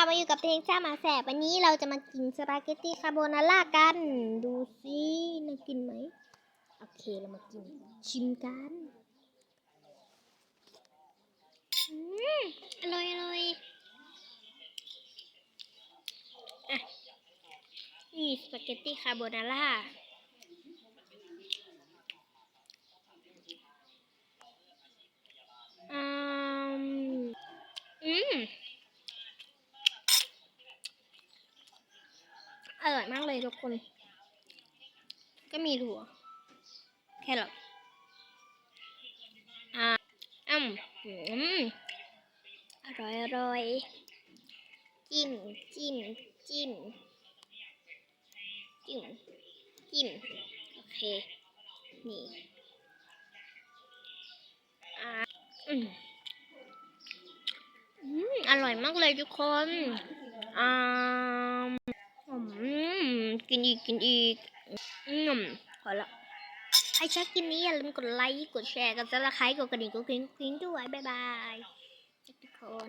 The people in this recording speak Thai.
ค่ะมาอยู่กับเพลงจ้าหมาแสบวันนี้เราจะมากินสปาเกตตี้คาโบนาร่ากัน ดูสิน่ากินไหมโอเคเรามากินชิมกันอืมอร่อยอร่อยอะนี่สปาเกตตี้คาโบนาร่าอืมอืม อร่อยมากเลยทุกคน ก็มีถั่ว แครอทอ่าอืมอืมอร่อยอร่อยจิ้มจิ้มจิ้มจิ้มจิ้มโอเค นี่อ่าอืมอืมอร่อยมากเลยทุกคนอ่า กินอีกกินอีกอืมพอละใครชอบกินนี้อย่าลืมกดไลค์กดแชร์กดซับสไครต์กดกระดิ่งกดกริ๊งกริ๊งด้วยบ๊ายบายทุกคน